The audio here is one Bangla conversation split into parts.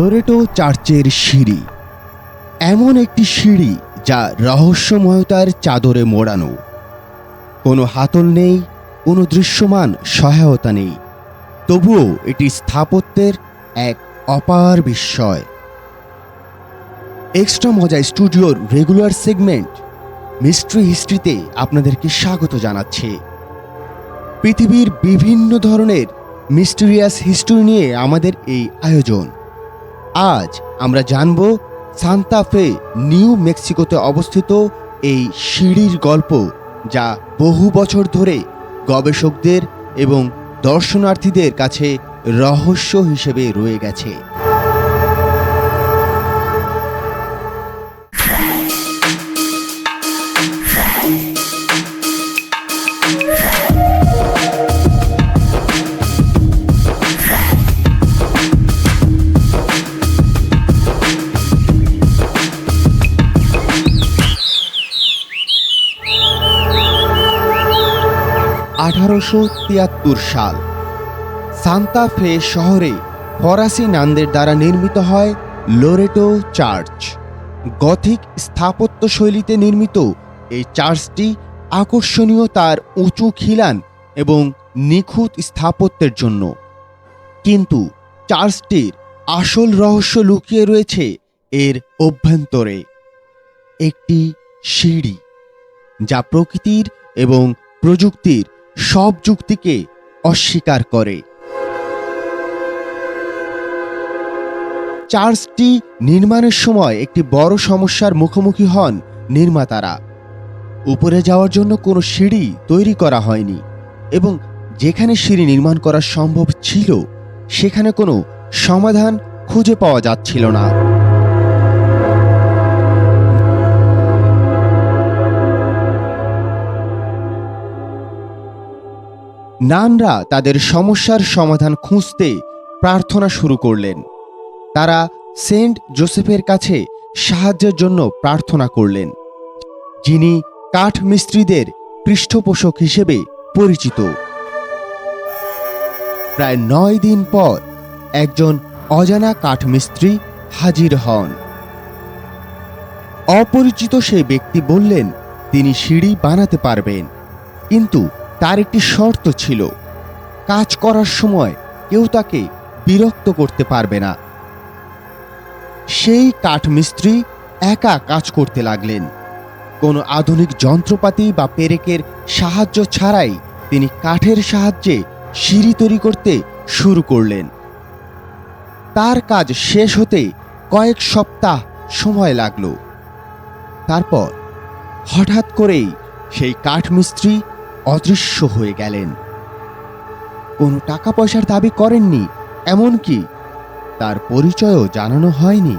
লোরেটো চার্চের সিঁড়ি। এমন একটি সিঁড়ি যা রহস্যময়তার চাদরে মোড়ানো। কোনো হাতল নেই, কোনো দৃশ্যমান সহায়তা নেই। তবুও এটি স্থাপত্যের এক অপার বিস্ময়। এক্সট্রা মজা স্টুডিওর রেগুলার সেগমেন্ট মিস্ট্রি হিস্ট্রিতে আপনাদেরকে স্বাগত জানাচ্ছে। পৃথিবীর বিভিন্ন ধরনের মিস্টিরিয়াস হিস্ট্রি নিয়ে আমাদের এই আয়োজন। আজ আমরা জানব সান্তাফে নিউ মেক্সিকোতে অবস্থিত এই সিঁড়ির গল্প, যা বহু বছর ধরে গবেষকদের এবং দর্শনার্থীদের কাছে রহস্য হিসেবে রয়ে গেছে। আঠারোশো তিয়াত্তর সাল। সান্তা ফে শহরে ফরাসি নানদের দ্বারা নির্মিত হয় লোরেটো চার্চ। গথিক স্থাপত্য শৈলীতে নির্মিত এই চার্চটি আকর্ষণীয় তার উঁচু খিলান এবং নিখুঁত স্থাপত্যের জন্য। কিন্তু চার্চটির আসল রহস্য লুকিয়ে রয়েছে এর অভ্যন্তরে। একটি সিঁড়ি যা প্রকৃতির এবং প্রযুক্তির সব যুক্তিকে অস্বীকার করে। চার্চটি নির্মাণের সময় একটি বড় সমস্যার মুখোমুখি হন নির্মাতারা। উপরে যাওয়ার জন্য কোনো সিঁড়ি তৈরি করা হয়নি এবং যেখানে সিঁড়ি নির্মাণ করা সম্ভব ছিল, সেখানে কোনো সমাধান খুঁজে পাওয়া যাচ্ছিল না। নানরা তাদের সমস্যার সমাধান খুঁজতে প্রার্থনা শুরু করলেন। তারা সেন্ট জোসেফের কাছে সাহায্যের জন্য প্রার্থনা করলেন, যিনি কাঠমিস্ত্রিদের পৃষ্ঠপোষক হিসেবে পরিচিত। প্রায় নয় দিন পর একজন অজানা কাঠমিস্ত্রি হাজির হন। অপরিচিত সেই ব্যক্তি বললেন, তিনি সিঁড়ি বানাতে পারবেন। কিন্তু তার একটি শর্ত ছিল, কাজ করার সময় কেউ তাকে বিরক্ত করতে পারবে না। সেই কাঠমিস্ত্রি একা কাজ করতে লাগলেন। কোনো আধুনিক যন্ত্রপাতি বা পেরেকের সাহায্য ছাড়াই তিনি কাঠের সাহায্যে সিঁড়ি তৈরি করতে শুরু করলেন। তার কাজ শেষ হতে কয়েক সপ্তাহ সময় লাগল। তারপর হঠাৎ করেই সেই কাঠমিস্ত্রি অদৃশ্য হয়ে গেলেন। কোনো টাকা পয়সার দাবি করেননি, এমনকি তার পরিচয়ও জানানো হয়নি।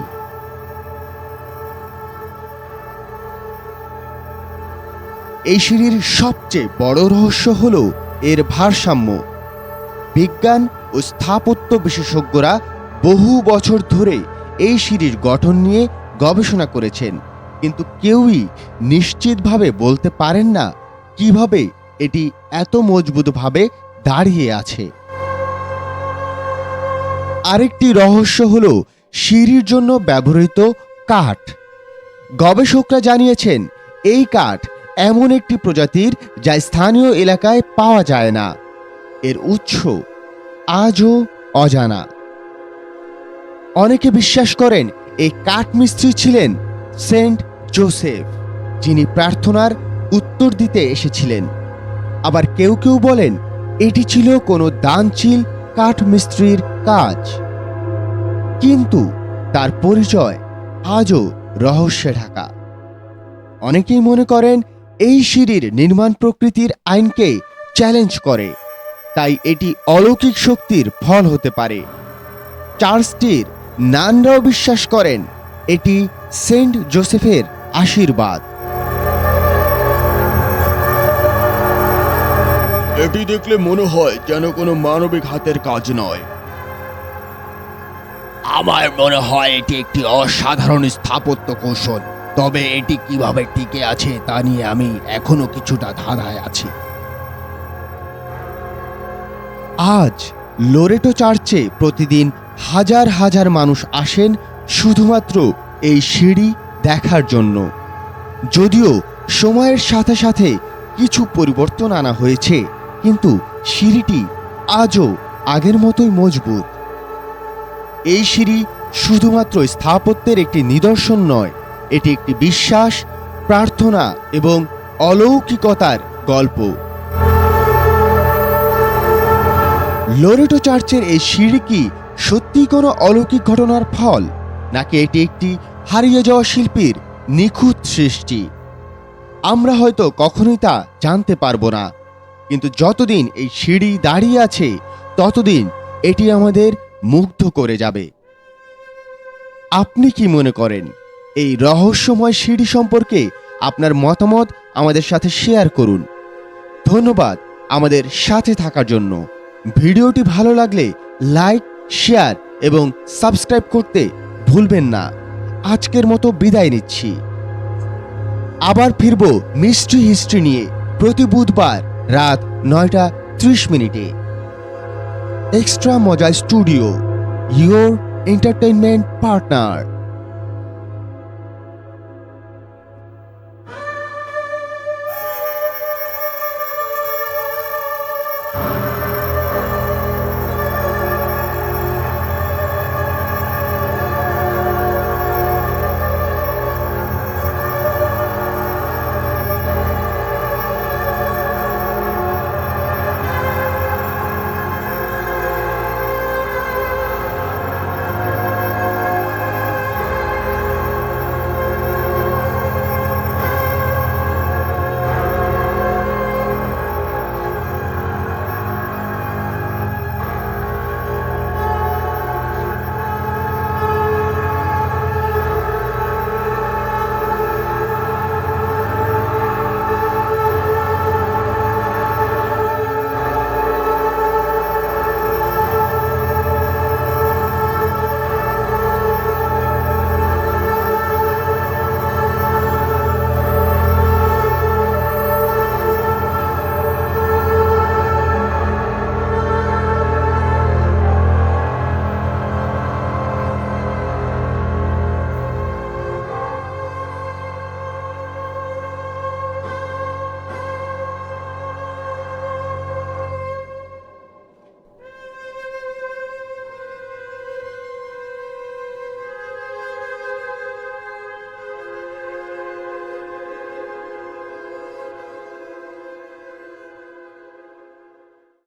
এই সিঁড়ির সবচেয়ে বড় রহস্য হল এর ভারসাম্য। বিজ্ঞান ও স্থাপত্য বিশেষজ্ঞরা বহু বছর ধরে এই সিঁড়ির গঠন নিয়ে গবেষণা করেছেন, কিন্তু কেউই নিশ্চিতভাবে বলতে পারেন না কীভাবে এটি এত মজবুতভাবে দাঁড়িয়ে আছে। আরেকটি রহস্য হল সিঁড়ির জন্য ব্যবহৃত কাঠ। গবেষকরা জানিয়েছেন, এই কাঠ এমন একটি প্রজাতির যা স্থানীয় এলাকায় পাওয়া যায় না। এর উৎস আজও অজানা। অনেকে বিশ্বাস করেন, এই কাঠমিস্ত্রি ছিলেন সেন্ট জোসেফ, যিনি প্রার্থনার উত্তর দিতে এসেছিলেন। আবার কেউ কেউ বলেন, এটি ছিল কোনো দানচিল কাঠমিস্ত্রির কাজ। কিন্তু তার পরিচয় আজও রহস্যে ঢাকা। অনেকেই মনে করেন, এই সিঁড়ির নির্মাণ প্রকৃতির আইনকে চ্যালেঞ্জ করে, তাই এটি অলৌকিক শক্তির ফল হতে পারে। চার্লসটির নানরাও বিশ্বাস করেন, এটি সেন্ট জোসেফের আশীর্বাদ। এটি দেখলে মনে হয় যেন কোনো মানবিক হাতের কাজ নয়। আমার মনে হয় এটি একটি অসাধারণ স্থাপত্য কৌশল। তবে এটি কীভাবে টিকে আছে তা নিয়ে আমি এখনও কিছুটা ধাঁধায় আছি। আজ লোরেটো চার্চে প্রতিদিন হাজার হাজার মানুষ আসেন শুধুমাত্র এই সিঁড়ি দেখার জন্য। যদিও সময়ের সাথে সাথে কিছু পরিবর্তন আনা হয়েছে। কিন্তু সিঁড়িটি আজও আগের মতোই মজবুত। এই সিঁড়ি শুধুমাত্র স্থাপত্যের একটি নিদর্শন নয়, এটি একটি বিশ্বাস, প্রার্থনা এবং অলৌকিকতার গল্প। লোরেটো চার্চের এই সিঁড়ি কি সত্যি কোনো অলৌকিক ঘটনার ফল, নাকি এটি একটি হারিয়ে যাওয়া শিল্পীর নিখুঁত সৃষ্টি? আমরা হয়তো কখনোই তা জানতে পারব না। কিন্তু যতদিন এই সিঁড়ি দাঁড়িয়ে আছে, ততদিন এটি আমাদের মুগ্ধ করে যাবে। আপনি কি মনে করেন, এই রহস্যময় সিঁড়ি সম্পর্কে আপনার মতামত আমাদের সাথে শেয়ার করুন। ধন্যবাদ আমাদের সাথে থাকার জন্য। ভিডিওটি ভালো লাগলে লাইক, শেয়ার এবং সাবস্ক্রাইব করতে ভুলবেন না। আজকের মতো বিদায় নিচ্ছি। আবার ফিরব মিস্ট্রি হিস্ট্রি নিয়ে প্রতি বুধবার। রাত নয়টা ত্রিশ মিনিটে। এক্সট্রা মজা স্টুডিও ইয়োর এন্টারটেনমেন্ট পার্টনার